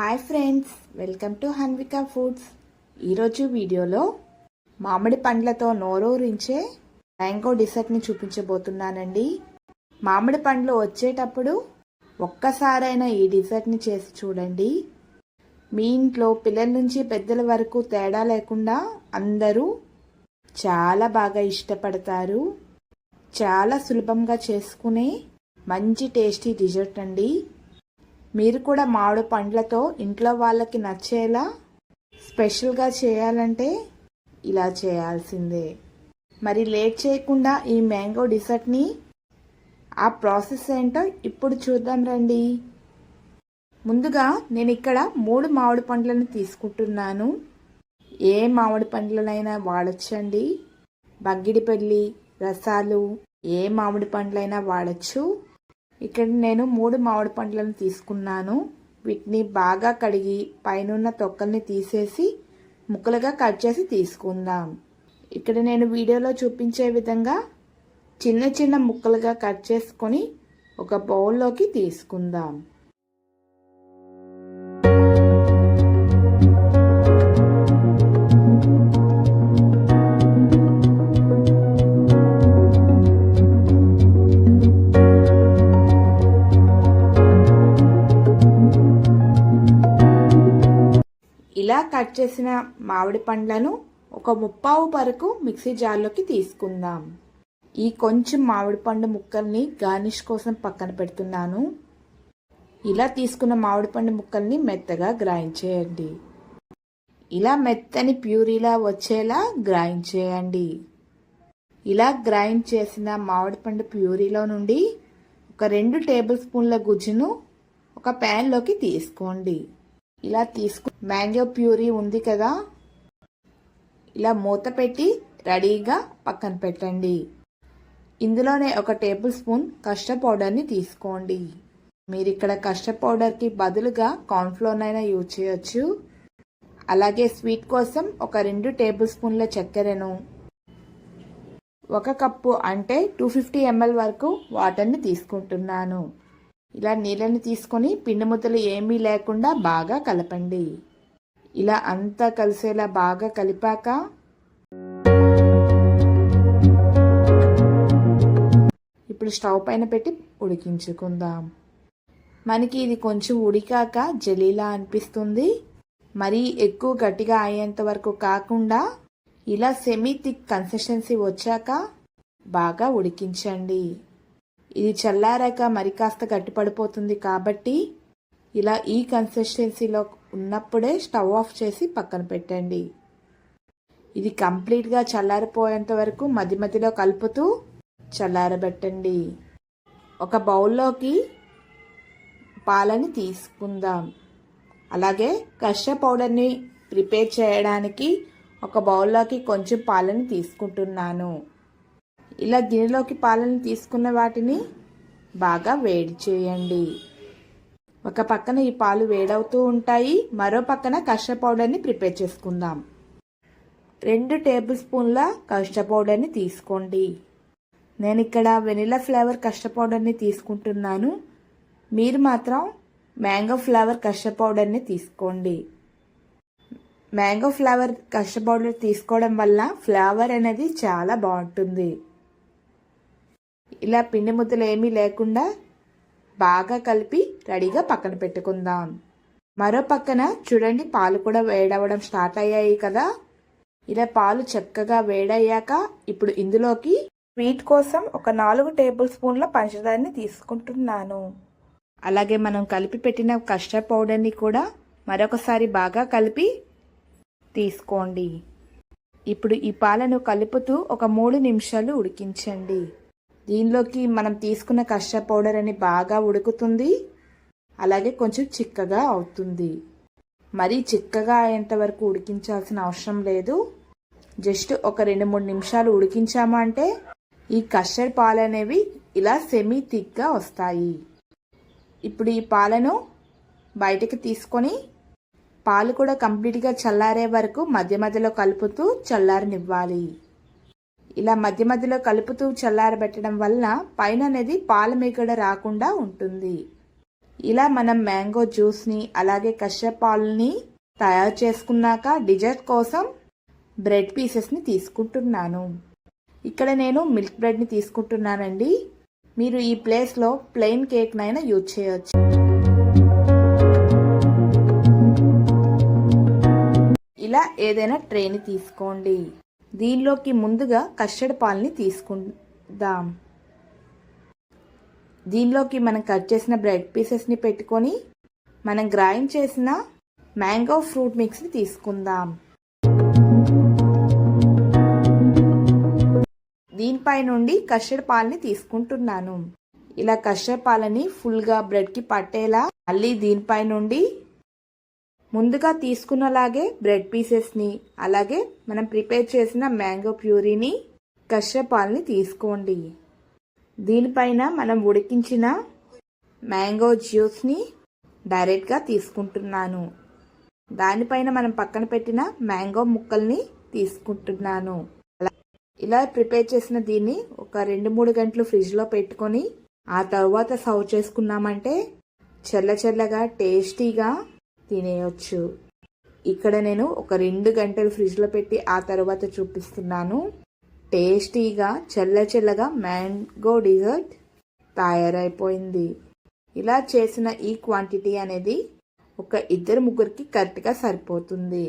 Hi friends welcome to Hanvika foods. ఈరోజు వీడియోలో మామిడి పండ్లతో నోరూరించే మ్యాంగో డిసర్ట్ని చూపించబోతున్నానండి. మామిడి పండ్లు వచ్చేటప్పుడు ఒక్కసారైనా ఈ డిసర్ట్ని చేసి చూడండి. మీ ఇంట్లో పిల్లల నుంచి పెద్దల వరకు తేడా లేకుండా అందరూ చాలా బాగా ఇష్టపడతారు. చాలా సులభంగా చేసుకునే మంచి టేస్టీ డిజర్ట్ అండి. మీరు కూడా మామిడి పండ్లతో ఇంట్లో వాళ్ళకి నచ్చేలా స్పెషల్గా చేయాలంటే ఇలా చేయాల్సిందే. మరి లేట్ చేయకుండా ఈ మ్యాంగో డిసర్ట్ని ఆ ప్రాసెస్ ఏంటో ఇప్పుడు చూద్దాం రండి. ముందుగా నేను ఇక్కడ మూడు మామిడి పండ్లను తీసుకుంటున్నాను. ఏ మామిడి పండ్లనైనా వాడచ్చండి. బగ్గిడిపల్లి రసాలు ఏ మామిడి పండ్లైనా వాడచ్చు. ఇక్కడ నేను మూడు మామిడి పండ్లను తీసుకున్నాను. వీటిని బాగా కడిగి పైనున్న తొక్కల్ని తీసేసి ముక్కలుగా కట్ చేసి తీసుకుందాం. ఇక్కడ నేను వీడియోలో చూపించే విధంగా చిన్న చిన్న ముక్కలుగా కట్ చేసుకొని ఒక బౌల్లోకి తీసుకుందాం. కట్ చేసిన మామిడి పండ్లను ఒక ముప్పావు వరకు మిక్సీ జార్లోకి తీసుకుందాం. ఈ కొంచెం మామిడి పండు ముక్కల్ని గార్నిష్ కోసం పక్కన పెడుతున్నాను. ఇలా తీసుకున్న మామిడి పండు ముక్కల్ని మెత్తగా గ్రైండ్ చేయండి. ఇలా మెత్తని ప్యూరీలా వచ్చేలా గ్రైండ్ చేయండి. ఇలా గ్రైండ్ చేసిన మామిడి పండు ప్యూరీలో నుండి ఒక రెండు టేబుల్ స్పూన్ల గుజ్జును ఒక ప్యాన్లోకి తీసుకోండి. ఇలా తీసుకు. మ్యాంగో ప్యూరీ ఉంది కదా. ఇలా మూత పెట్టి రెడీగా పక్కన పెట్టండి. ఇందులోనే ఒక టేబుల్ స్పూన్ కస్టర్డ్ పౌడర్ని తీసుకోండి. మీరు ఇక్కడ కస్టర్డ్ పౌడర్కి బదులుగా కార్న్ఫ్లోర్ అయినా యూజ్ చేయొచ్చు. అలాగే స్వీట్ కోసం ఒక రెండు టేబుల్ స్పూన్ల చక్కెరను. ఒక కప్పు అంటే టూ ఫిఫ్టీ ఎంఎల్ వరకు వాటర్ని తీసుకుంటున్నాను. ఇలా నీళ్ళని తీసుకొని పిండి ముద్దలు ఏమీ లేకుండా బాగా కలపండి. ఇలా అంతా కలిసేలా బాగా కలిపాక ఇప్పుడు స్టవ్ పైన పెట్టి ఉడికించుకుందాం. మనకి ఇది కొంచెం ఉడికాక జలీలా అనిపిస్తుంది. మరీ ఎక్కువ గట్టిగా అయ్యేంత వరకు కాకుండా ఇలా సెమీ థిక్ కన్సిస్టెన్సీ వచ్చాక బాగా ఉడికించండి. ఇది చల్లారాక మరి కాస్త గట్టిపడిపోతుంది కాబట్టి ఇలా ఈ కన్సిస్టెన్సీలో ఉన్నప్పుడే స్టవ్ ఆఫ్ చేసి పక్కన పెట్టండి. ఇది కంప్లీట్గా చల్లారిపోయేంత వరకు మధ్య మధ్యలో కలుపుతూ చల్లారబెట్టండి. ఒక బౌల్లోకి పాలని తీసుకుందాం. అలాగే కష్ట పౌడర్ని ప్రిపేర్ చేయడానికి ఒక బౌల్లోకి కొంచెం పాలని తీసుకుంటున్నాను. ఇలా గిన్నెలోకి పాలను తీసుకున్న వాటిని బాగా వేడి చేయండి. ఒక పక్కన ఈ పాలు వేడవుతూ ఉంటాయి. మరో పక్కన కష్ట పౌడర్ని ప్రిపేర్ చేసుకుందాం. రెండు టేబుల్ స్పూన్ల కష్ట పౌడర్ని తీసుకోండి. నేను ఇక్కడ వెనిలా ఫ్లేవర్ కష్ట పౌడర్ని తీసుకుంటున్నాను. మీరు మాత్రం మ్యాంగో ఫ్లేవర్ కష్ట పౌడర్ని తీసుకోండి. మ్యాంగో ఫ్లేవర్ కష్ట పౌడర్ తీసుకోవడం వల్ల ఫ్లేవర్ అనేది చాలా బాగుంటుంది. ఇలా పిండి ముద్దలు ఏమీ లేకుండా బాగా కలిపి రెడీగా పక్కన పెట్టుకుందాం. మరో పక్కన చూడండి పాలు కూడా వేడవడం స్టార్ట్ అయ్యాయి కదా. ఇలా పాలు చక్కగా వేడయ్యాక ఇప్పుడు ఇందులోకి స్వీట్ కోసం ఒక నాలుగు టేబుల్ స్పూన్ల పంచదారని తీసుకుంటున్నాను. అలాగే మనం కలిపి పెట్టిన కస్టర్డ్ పౌడర్ని కూడా మరొకసారి బాగా కలిపి తీసుకోండి. ఇప్పుడు ఈ పాలను కలుపుతూ ఒక మూడు నిమిషాలు ఉడికించండి. దీనిలోకి మనం తీసుకున్న కష్ట పౌడర్ అని బాగా ఉడుకుతుంది. అలాగే కొంచెం చిక్కగా అవుతుంది. మరీ చిక్కగా అయ్యేంత వరకు ఉడికించాల్సిన అవసరం లేదు. జస్ట్ ఒక రెండు మూడు నిమిషాలు ఉడికించామా అంటే ఈ కస్టర్డ్ పాలు అనేవి ఇలా సెమీ థిక్గా వస్తాయి. ఇప్పుడు ఈ పాలను బయటకు తీసుకొని పాలు కూడా కంప్లీట్గా చల్లారే వరకు మధ్య మధ్యలో కలుపుతూ చల్లారనివ్వాలి. ఇలా మధ్య మధ్యలో కలుపుతూ చల్లారబెట్టడం వల్ల పైన అనేది పాల రాకుండా ఉంటుంది. ఇలా మనం మ్యాంగో జ్యూస్ని అలాగే కషపాలని తయారు చేసుకున్నాక డిజర్ట్ కోసం బ్రెడ్ పీసెస్ని తీసుకుంటున్నాను. ఇక్కడ నేను మిల్క్ బ్రెడ్ని తీసుకుంటున్నానండి. మీరు ఈ ప్లేస్లో ప్లెయిన్ కేక్నైనా యూజ్ చేయొచ్చు. ఇలా ఏదైనా ట్రేని తీసుకోండి. దీనిలోకి ముందుగా కస్టర్డ్ పాలని తీసుకుందాం. దీనిలోకి మనం కట్ చేసిన బ్రెడ్ పీసెస్ని పెట్టుకొని మనం గ్రైండ్ చేసిన మ్యాంగో ఫ్రూట్ మిక్స్ని తీసుకుందాం. దీనిపై నుండి కస్టర్డ్ పాలని తీసుకుంటున్నాను. ఇలా కస్టర్డ్ పాలని ఫుల్గా బ్రెడ్కి పట్టేలా మళ్ళీ దీనిపై నుండి ముందుగా తీసుకున్నలాగే బ్రెడ్ పీసెస్ని అలాగే మనం ప్రిపేర్ చేసిన మ్యాంగో ప్యూరీని కస్టర్డ్ తీసుకోండి. దీనిపైన మనం ఉడికించిన మ్యాంగో జ్యూస్ని డైరెక్ట్గా తీసుకుంటున్నాను. దానిపైన మనం పక్కన పెట్టిన మ్యాంగో ముక్కల్ని తీసుకుంటున్నాను. అలా ఇలా ప్రిపేర్ చేసిన దీన్ని ఒక రెండు మూడు గంటలు ఫ్రిడ్జ్లో పెట్టుకొని ఆ తర్వాత సర్వ్ చేసుకున్నామంటే చల్ల చల్లగా టేస్టీగా తినేయొచ్చు. ఇక్కడ నేను ఒక రెండు గంటలు ఫ్రిడ్జ్లో పెట్టి ఆ తర్వాత చూపిస్తున్నాను. టేస్టీగా చల్ల చల్లగా మ్యాంగో డిజర్ట్ తయారైపోయింది. ఇలా చేసిన ఈ క్వాంటిటీ అనేది ఒక ఇద్దరు ముగ్గురికి కరెక్ట్గా సరిపోతుంది.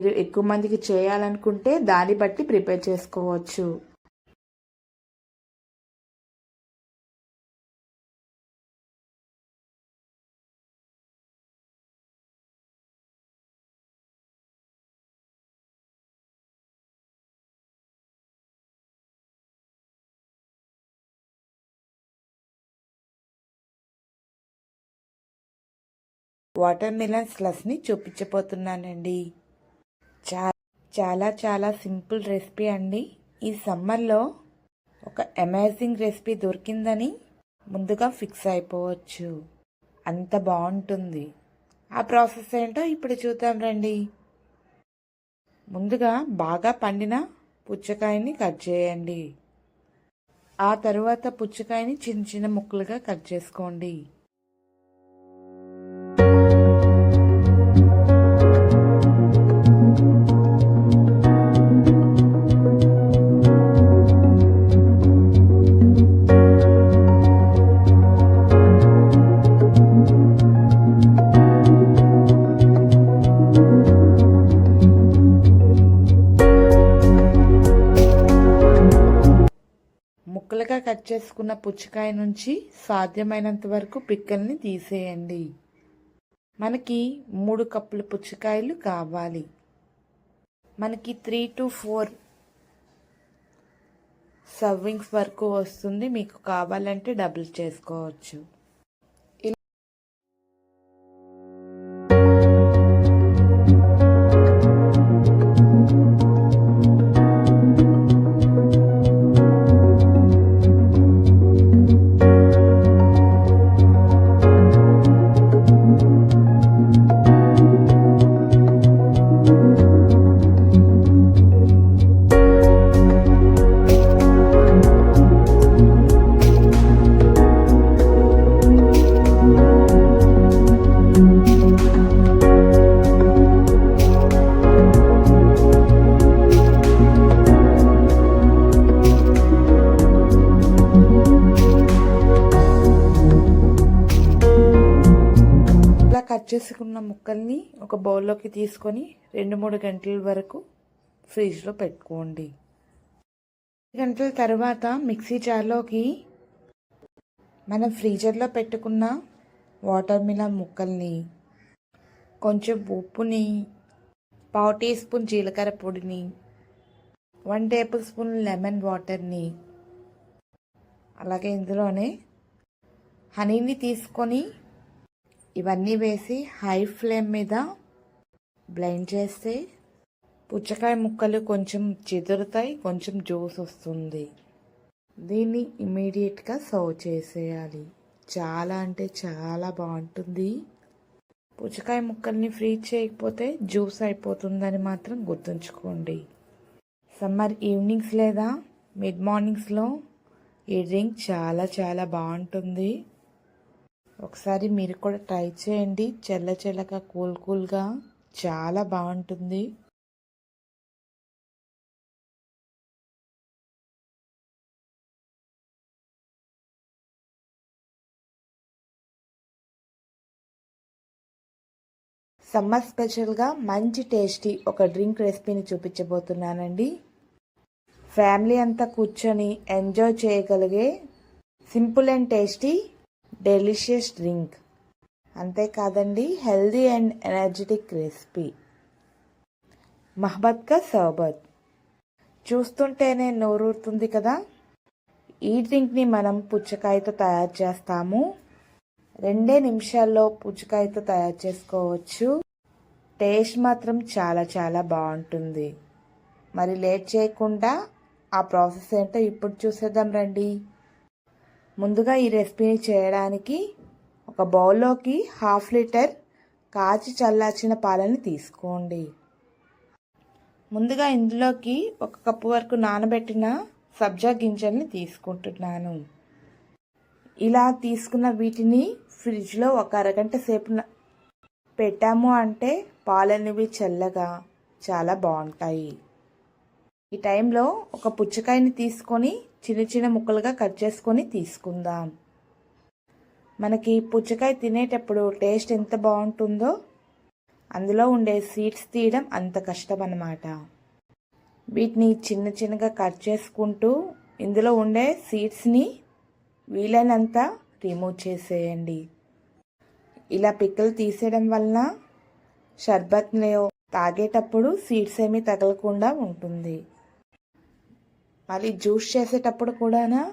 మీరు ఎక్కువ మందికి చేయాలనుకుంటే దాన్ని బట్టి ప్రిపేర్ చేసుకోవచ్చు. వాటర్ మిలన్ స్లస్ని చూపించబోతున్నానండి. చా చాలా చాలా సింపుల్ రెసిపీ అండి. ఈ సమ్మర్లో ఒక అమేజింగ్ రెసిపీ దొరికిందని ముందుగా ఫిక్స్ అయిపోవచ్చు. అంత బాగుంటుంది. ఆ ప్రాసెస్ ఏంటో ఇప్పుడు చూద్దాం రండి. ముందుగా బాగా పండిన పుచ్చకాయని కట్ చేయండి. ఆ తరువాత పుచ్చకాయని చిన్న చిన్న ముక్కలుగా కట్ చేసుకోండి. కట్ చేసుకున్న పుచ్చకాయ నుంచి సాధ్యమైనంత వరకు పిక్కల్ని తీసేయండి. మనకి మూడు కప్పుల పుచ్చకాయలు కావాలి. మనకి త్రీ టు ఫోర్ సర్వింగ్స్ వరకు వస్తుంది. మీకు కావాలంటే డబుల్ చేసుకోవచ్చు. చేసుకున్న ముక్కల్ని ఒక బౌల్లోకి తీసుకొని రెండు మూడు గంటల వరకు ఫ్రిడ్జ్లో పెట్టుకోండి. గంటల తర్వాత మిక్సీ జార్లోకి మనం ఫ్రీజర్లో పెట్టుకున్న వాటర్ మిలన్ ముక్కల్ని కొంచెం ఉప్పుని పావు టీ స్పూన్ జీలకర్ర పొడిని వన్ టేబుల్ స్పూన్ లెమన్ వాటర్ని అలాగే ఇందులోనే హనీని తీసుకొని ఇవన్నీ వేసి హై ఫ్లేమ్ మీద బ్లెండ్ చేస్తే పుచ్చకాయ ముక్కలు కొంచెం చిదురుతాయి కొంచెం జ్యూస్ వస్తుంది. దీన్ని ఇమీడియట్గా సర్వ్ చేసేయాలి. చాలా అంటే చాలా బాగుంటుంది. పుచ్చకాయ ముక్కల్ని ఫ్రీజ్ చేయకపోతే జ్యూస్ అయిపోతుందని మాత్రం గుర్తుంచుకోండి. సమ్మర్ ఈవినింగ్స్ లేదా మిడ్ మార్నింగ్స్లో ఈ డ్రింక్ చాలా చాలా బాగుంటుంది. ఒకసారి మీరు కూడా ట్రై చేయండి. చెల్ల చల్లగా కూల్ కూల్గా. చాలా బాగుంటుంది. సమ్మర్ స్పెషల్గా మంచి టేస్టీ ఒక డ్రింక్ రెసిపీని చూపించబోతున్నానండి. ఫ్యామిలీ అంతా కూర్చొని ఎంజాయ్ చేయగలిగే simple and tasty delicious drink. అంతేకాదండి హెల్దీ అండ్ ఎనర్జెటిక్ రెసిపీ. మహబత్కా సర్బత్ చూస్తుంటేనే నోరూరుతుంది కదా? ఈ డ్రింక్ని మనం పుచ్చకాయతో తయారు చేస్తాము. రెండే నిమిషాల్లో పుచ్చకాయతో తయారు చేసుకోవచ్చు. టేస్ట్ మాత్రం చాలా చాలా బాగుంటుంది. మరి లేట్ చేయకుండా ఆ ప్రాసెస్ ఏంటో ఇప్పుడు చూసేద్దాం రండి. ముందుగా ఈ రెసిపీని చేయడానికి ఒక బౌల్లోకి హాఫ్ లీటర్ కాచి చల్లార్చిన పాలని తీసుకోండి. ముందుగా ఇందులోకి ఒక కప్పు వరకు నానబెట్టిన సబ్జా గింజల్ని తీసుకుంటున్నాను. ఇలా తీసుకున్న వీటిని ఫ్రిడ్జ్లో ఒక అరగంట సేపు పెట్టాము అంటే పాలనేవి చల్లగా చాలా బాగుంటాయి. ఈ టైంలో ఒక పుచ్చకాయని తీసుకొని చిన్న చిన్న ముక్కలుగా కట్ చేసుకొని తీసుకుందాం. మనకి పుచ్చకాయ తినేటప్పుడు టేస్ట్ ఎంత బాగుంటుందో అందులో ఉండే సీడ్స్ తీయడం అంత కష్టం అన్నమాట వీటిని చిన్న చిన్నగా కట్ చేసుకుంటూ ఇందులో ఉండే సీడ్స్ని వీలైనంత రిమూవ్ చేసేయండి. ఇలా పిక్కలు తీసేయడం వలన షర్బత్లో తాగేటప్పుడు సీడ్స్ ఏమీ తగలకుండా ఉంటుంది. మళ్ళీ జ్యూస్ చేసేటప్పుడు కూడానా?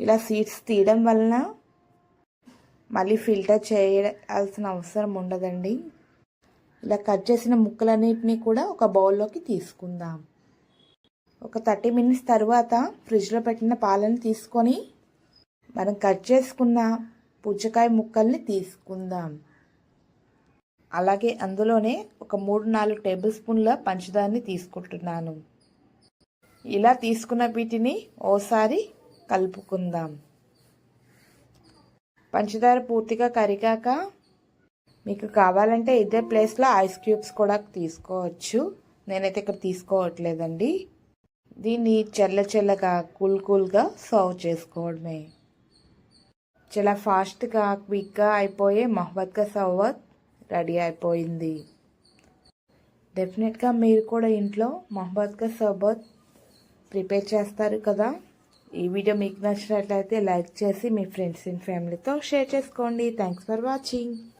ఇలా సీడ్స్ తీయడం వలన మళ్ళీ ఫిల్టర్ చేయాల్సిన అవసరం ఉండదండి. ఇలా కట్ చేసిన ముక్కలన్నిటినీ కూడా ఒక బౌల్లోకి తీసుకుందాం. ఒక థర్టీ మినిట్స్ తర్వాత ఫ్రిడ్జ్లో పెట్టిన పాలను తీసుకొని మనం కట్ చేసుకున్న పుచ్చకాయ ముక్కల్ని తీసుకుందాం. అలాగే అందులోనే ఒక మూడు నాలుగు టేబుల్ స్పూన్ల పంచదారని తీసుకుంటున్నాను. ఇలా తీసుకున్న వీటిని ఓసారి కలుపుకుందాం. పంచదార పూర్తిగా కరిగాక మీకు కావాలంటే ఇదే ప్లేస్లో ఐస్ క్యూబ్స్ కూడా తీసుకోవచ్చు. నేనైతే ఇక్కడ తీసుకోవట్లేదండి. దీన్ని చెల్ల చెల్లగా కూల్ కూల్గా సర్వ్ చేసుకోవడమే. చాలా ఫాస్ట్గా క్విక్గా అయిపోయే మహమ్మద్గా సవ్వత్ రెడీ అయిపోయింది. డెఫినెట్గా మీరు కూడా ఇంట్లో మహమ్మద్గా సర్బత్ ప్రిపేర్ చేస్తారు కదా. ఈ వీడియో మీకు నచ్చినట్లయితే లైక్ చేసి మీ ఫ్రెండ్స్ అండ్ ఫ్యామిలీతో షేర్ చేసుకోండి. Thanks for watching